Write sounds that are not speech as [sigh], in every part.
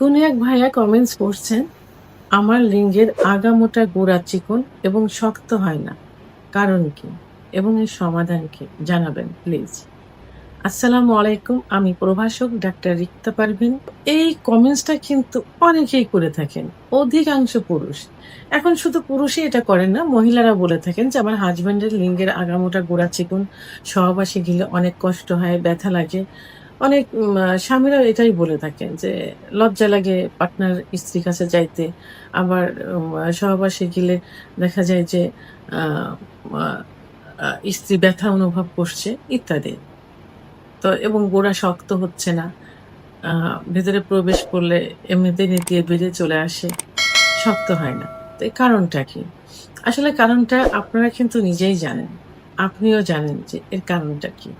কোন এক ভাইয়া কমেন্টস করছেন, আমার লিঙ্গের আগা মোটা গোড়া চিকন এবং শক্ত হয় না। কারণ কি? এবং এর সমাধান কি? জানাবেন প্লিজ আসসালামু আলাইকুম, আমি প্রভাষক ডাক্তার রিক্তা পারভিন। এই কমেন্টসটা কিন্তু অনেকেই করে থাকেন, অধিকাংশ পুরুষ। এখন শুধু পুরুষই এটা করেন না, মহিলারা বলে থাকেন যে, আমার হাজব্যান্ডের লিঙ্গের আগামোটা গোড়া চিকন, সহবাসে গেলে অনেক কষ্ট হয়, ব্যথা লাগে অনেক স্বামীরা এটাই বলে থাকেন যে, লজ্জা লাগে পার্টনার স্ত্রীর কাছে যাইতে। আবার সহবাসে গেলে দেখা যায় যে স্ত্রী ব্যথা অনুভব করছে, ইত্যাদি। তো, এবং গোড়া শক্ত হচ্ছে না। ভেতরে প্রবেশ করলে এমনিতে নেতিয়ে বেরিয়ে চলে আসে, শক্ত হয় না। তো এই কারণটা কি? আসলে কারণটা আপনারা কিন্তু নিজেই জানেন। আপনিও জানেন যে এর কারণটা কি।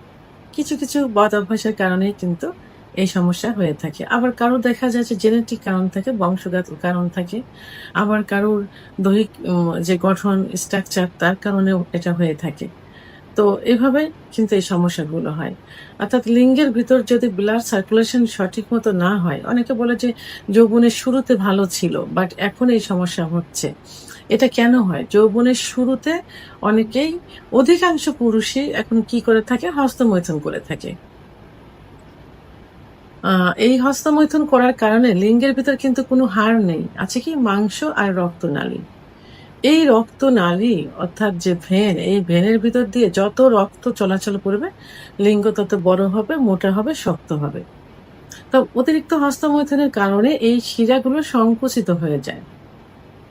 কিছু কিছু বদ অভ্যাসের কারণেই কিন্তু এই সমস্যা হয়ে থাকে। আবার কারও দেখা যায় যে জেনেটিক কারণ থাকে, বংশগত কারণ থাকে। আবার কারোর দৈহিক যে গঠন স্ট্রাকচার তার কারণেও এটা হয়ে থাকে। তো এভাবে কিন্তু এই সমস্যাগুলো হয়। অর্থাৎ লিঙ্গের ভিতর যদি ব্লাড সার্কুলেশন সঠিক মতো না হয়, অনেকে বলে যে যৌবনের শুরুতে ভালো ছিল বাট এখন এই সমস্যা হচ্ছে। এটা কেন হয়? যৌবনের শুরুতে অনেকেই অধিকাংশ পুরুষই এখন কি করে থাকে? হস্তমৈথুন করে থাকে। এই হস্তমৈথুন করার কারণে লিঙ্গের ভিতর কিন্তু কোনো হাড় নেই। আছে কি? মাংস আর রক্তনালী। এই রক্তনালী অর্থাৎ যে ভেন, এই ভেনের ভিতর দিয়ে যত রক্ত চলাচল করবে, লিঙ্গ তত বড় হবে, মোটা হবে, শক্ত হবে। তো অতিরিক্ত হস্তমৈথনের কারণে এই শিরাগুলো সংকুচিত হয়ে যায়।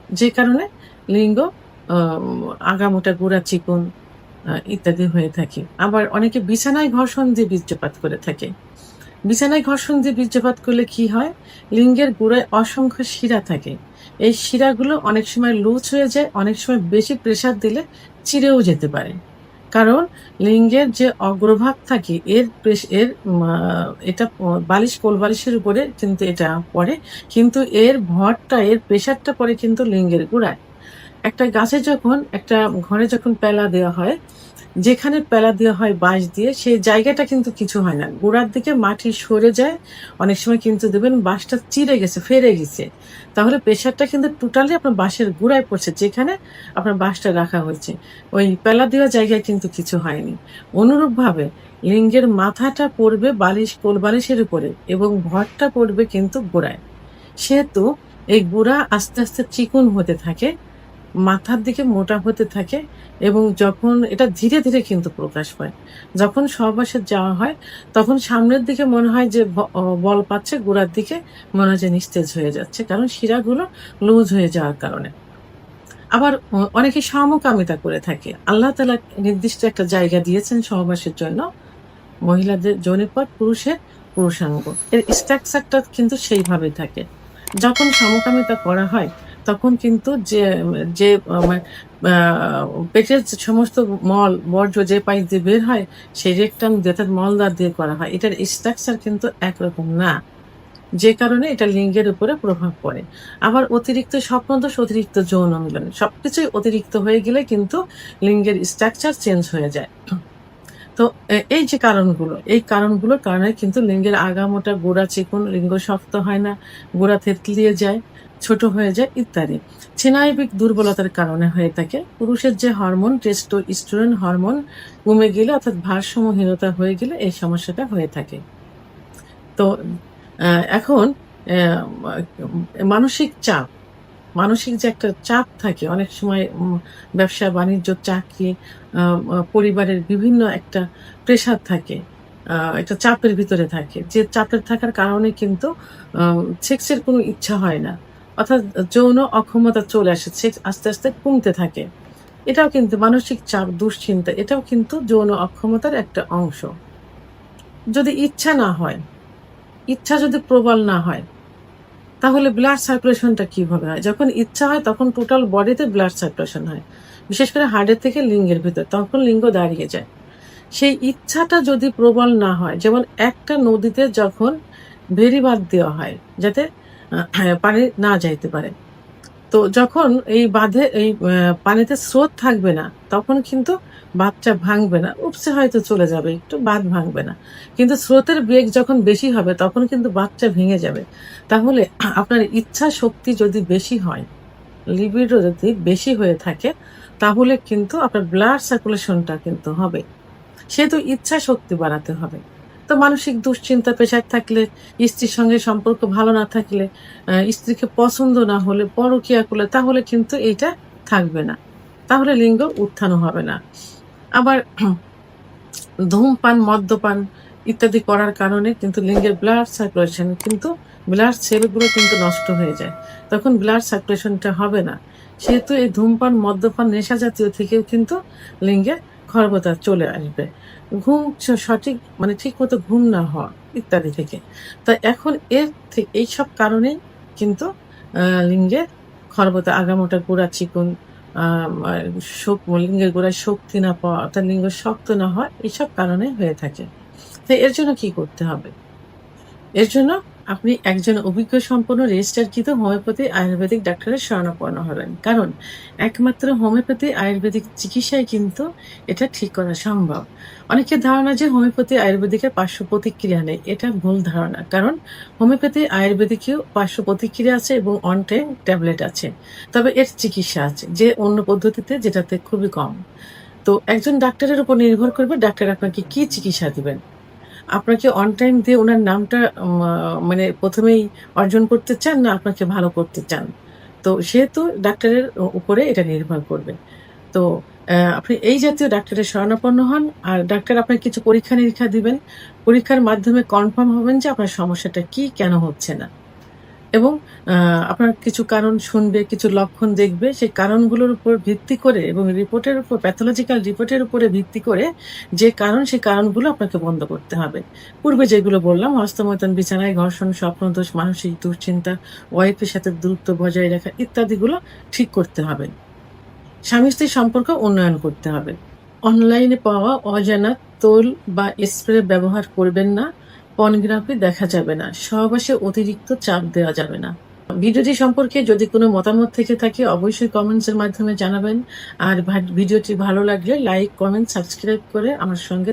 যে কারণে লিঙ্গ আগামোটা গোড়া চিকন ইত্যাদি হয়ে থাকে। আবার অনেকে বিছানায় ঘর্ষণ দিয়ে বীর্যপাত করে থাকে। বিছানায় ঘর্ষণ দিয়ে বীর্যপাত করলে কি হয়? লিঙ্গের গোড়ায় অসংখ্য শিরা থাকে। এই শিরাগুলো অনেক সময় লুজ হয়ে যায়, অনেক সময় বেশি প্রেসার দিলে চিরেও যেতে পারে। কারণ লিঙ্গের যে অগ্রভাগ থাকে, এর এর এটা বালিশ, কোল বালিশের উপরে কিন্তু এটা পড়ে, কিন্তু এর ভরটা, এর প্রেসারটা পড়ে কিন্তু লিঙ্গের গোড়ায়। একটা গাছে যখন, একটা ঘরে যখন পেলা দেওয়া হয় যেখানে পেলা দেওয়া হয় বাঁশ দিয়ে, সেই জায়গাটা কিন্তু কিছু হয় না। গোড়ার দিকে মাটি সরে যায়, অনেক সময় কিন্তু দেখবেন বাঁশটা চিরে গেছে, ফেরে গেছে। তাহলে প্রেশারটা কিন্তু টোটালি আপনার বাঁশের গোড়ায় পড়ছে, যেখানে আপনার বাঁশটা রাখা হয়েছে। ওই পেলা দেওয়া জায়গায় কিন্তু কিছু হয়নি। অনুরূপভাবে লিঙ্গের মাথাটা পড়বে বালিশ, কোল বালিশের উপরে এবং ভরটা পড়বে কিন্তু গোড়ায়। সেহেতু এই গোড়া আস্তে আস্তে চিকন হতে থাকে মাথার দিকে মোটা হতে থাকে এবং যখন এটা ধীরে ধীরে কিন্তু প্রকাশ পায়। যখন সহবাসে যাওয়া হয়, তখন সামনের দিকে মনে হয় যে বল পাচ্ছে, গোড়ার দিকে মনে হয় যে নিস্তেজ হয়ে যাচ্ছে, কারণ শিরাগুলো লুজ হয়ে যাওয়ার কারণে। আবার অনেকে সমকামিতা করে থাকে। আল্লাহ তালা নির্দিষ্ট একটা জায়গা দিয়েছেন সহবাসের জন্য, মহিলাদের যৌনিপট পুরুষের পুরুষাঙ্গ। এর স্ট্রাকচারটা কিন্তু সেইভাবে থাকে। যখন সমকামিতা করা হয় তখন কিন্তু যে যে আহ, পেটের সমস্ত মল বর্জ্য যে পাইপ দিয়ে বের হয় সেই রেকটাম দিয়ে মলদার দিয়ে করা হয়। এটার স্ট্রাকচার কিন্তু একরকম না। যে কারণে এটা লিঙ্গের উপরে প্রভাব পড়ে। আবার অতিরিক্ত স্বপ্নদোষ অতিরিক্ত যৌন মিলন সবকিছুই অতিরিক্ত হয়ে গেলে কিন্তু লিঙ্গের স্ট্রাকচার চেঞ্জ হয়ে যায়। তো এই যে কারণগুলো এই কারণগুলোর কারণে কিন্তু লিঙ্গের আগামোটা গোড়া চিকন লিঙ্গ শক্ত হয় না গোড়া থেতলিয়ে যায়। ছোট হয়ে যায় ইত্যাদি। স্নায়বিক দুর্বলতার কারণে হয়ে থাকে। পুরুষের যে হরমোন টেস্টোস্টেরন হরমোন কমে গেলে, অর্থাৎ ভারসাম্যহীনতা হয়ে গেলে এই সমস্যাটা হয়ে থাকে। তো এখন মানসিক চাপ, মানসিক যে একটা চাপ থাকে, অনেক সময় ব্যবসা, বাণিজ্য, চাকরি পরিবারের বিভিন্ন একটা প্রেশার থাকে একটা চাপের ভিতরে থাকে। যে চাপের থাকার কারণে কিন্তু সেক্সের কোনো ইচ্ছা হয় না। অর্থাৎ যৌন অক্ষমতা চলে আসে সেক্স আস্তে আস্তে কমতে থাকে। এটাও কিন্তু মানসিক চাপ, দুশ্চিন্তা, এটাও কিন্তু যৌন অক্ষমতার একটা অংশ। যদি ইচ্ছা না হয়, ইচ্ছা যদি প্রবল না হয়, তাহলে ব্লাড সার্কুলেশনটা কীভাবে হয়? যখন ইচ্ছা হয়, তখন টোটাল বডিতে ব্লাড সার্কুলেশন হয়। বিশেষ করে হার্টের থেকে লিঙ্গের ভিতর, তখন লিঙ্গ দাঁড়িয়ে যায়। সেই ইচ্ছাটা যদি প্রবল না হয়, যেমন একটা নদীতে যখন ভেরিবাদ দেওয়া হয়, যাতে পানি না যাইতে পারে। তো যখন এই বাঁধে, এই পানিতে স্রোত থাকবে না, তখন কিন্তু বাচ্চা ভাঙবে না। উপসে হয়তো চলে যাবে, একটু বাদ ভাঙবে না। কিন্তু স্রোতের বেগ যখন বেশি হবে, তখন কিন্তু বাচ্চা ভেঙে যাবে। তাহলে আপনার ইচ্ছা শক্তি যদি বেশি হয় লিবিডো যদি বেশি হয়ে থাকে, তাহলে কিন্তু আপনার ব্লাড সার্কুলেশনটা কিন্তু হবে। সেহেতু ইচ্ছা শক্তি বাড়াতে হবে। তো মানসিক দুশ্চিন্তা পেশার থাকলে, স্ত্রীর সঙ্গে সম্পর্ক ভালো না থাকলে স্ত্রীকে পছন্দ না হলে, পরকিয়া করলে, তাহলে কিন্তু এইটা থাকবে না। তাহলে লিঙ্গ উত্থানও হবে না। আবার [clears throat] ধূমপান, মদ্যপান ইত্যাদি করার কারণে কিন্তু লিঙ্গের ব্লাড সার্কুলেশন কিন্তু, ব্লাড সেলগুলো কিন্তু নষ্ট হয়ে যায়। তখন ব্লাড সার্কুলেশনটা হবে না। সেহেতু এই ধূমপান, মদ্যপান, নেশা জাতীয় থেকেও কিন্তু লিঙ্গে খর্বতা চলে আসবে। ঘুম সঠিক মানে ঠিক মতো ঘুম না হওয়া ইত্যাদি থেকে। তা এখন এর থেকে এইসব কারণে কিন্তু আহ, লিঙ্গে খর্বতা আগামোটা গোড়া চিকুন শোক লিঙ্গের গোড়ায় শক্তি না পাওয়া অর্থাৎ লিঙ্গ শক্ত না হয় এইসব কারণে হয়ে থাকে। তো এর জন্য কি করতে হবে? এর জন্য আপনি একজন অভিজ্ঞ সম্পন্ন রেজিস্টারকৃত হোমিওপ্যাথি আয়ুর্বেদিক ডাক্তারের শরণাপন্ন হবেন কারণ একমাত্র হোমিওপ্যাথি আয়ুর্বেদিক চিকিৎসায় কিন্তু এটা ঠিক করা সম্ভব। অনেকের ধারণা যে হোমিওপ্যাথি আয়ুর্বেদিকের পার্শ্ব প্রতিক্রিয়া নেই, এটা ভুল ধারণা। কারণ হোমিওপ্যাথি আয়ুর্বেদিকেও পার্শ্ব প্রতিক্রিয়া আছে এবং অন টাইম ট্যাবলেট আছে। তবে এর চিকিৎসা আছে, যে অন্য পদ্ধতিতে যেটাতে খুবই কম। তো একজন ডাক্তারের উপর নির্ভর করবে, ডাক্তার আপনাকে কি চিকিৎসা দিবেন? আপনাকে অন টাইম দিয়ে ওনার নামটা মানে প্রথমেই অর্জন করতে চান না আপনাকে ভালো করতে চান? তো সেহেতু ডাক্তারের উপরে এটা নির্ভর করবে। তো আপনি এই জাতীয় ডাক্তারের শরণাপন্ন হন আর ডাক্তার আপনার কিছু পরীক্ষা নিরীক্ষা দিবেন। পরীক্ষার মাধ্যমে কনফার্ম হবেন যে আপনার সমস্যাটা কি, কেন হচ্ছে না। এবং আপনার কিছু কারণ শুনবে, কিছু লক্ষণ দেখবে, সেই কারণগুলোর উপর ভিত্তি করে এবং রিপোর্টের উপর, প্যাথোলজিক্যাল রিপোর্টের উপরে ভিত্তি করে যে কারণ, সেই কারণগুলো আপনাকে বন্ধ করতে হবে। পূর্বে যেগুলো বললাম হস্তমৈতন বিছানায় ঘর্ষণ, স্বপ্নদোষ, মানসিক দুশ্চিন্তা, ওয়াইফের সাথে দূরত্ব বজায় রাখা ইত্যাদিগুলো ঠিক করতে হবে। স্বামী স্ত্রীর সম্পর্ক উন্নয়ন করতে হবে। অনলাইনে পাওয়া অজানা তোল বা স্প্রে ব্যবহার করবেন না। পর্নোগ্রাফি দেখা যাবে না, সহবাসে অতিরিক্ত চাপ দেওয়া যাবে না। ভিডিওটি সম্পর্কে যদি কোনো মতামত থেকে থাকে, অবশ্যই কমেন্টসের মাধ্যমে জানাবেন। আর ভিডিওটি ভালো লাগলে লাইক কমেন্ট সাবস্ক্রাইব করে আমার সঙ্গে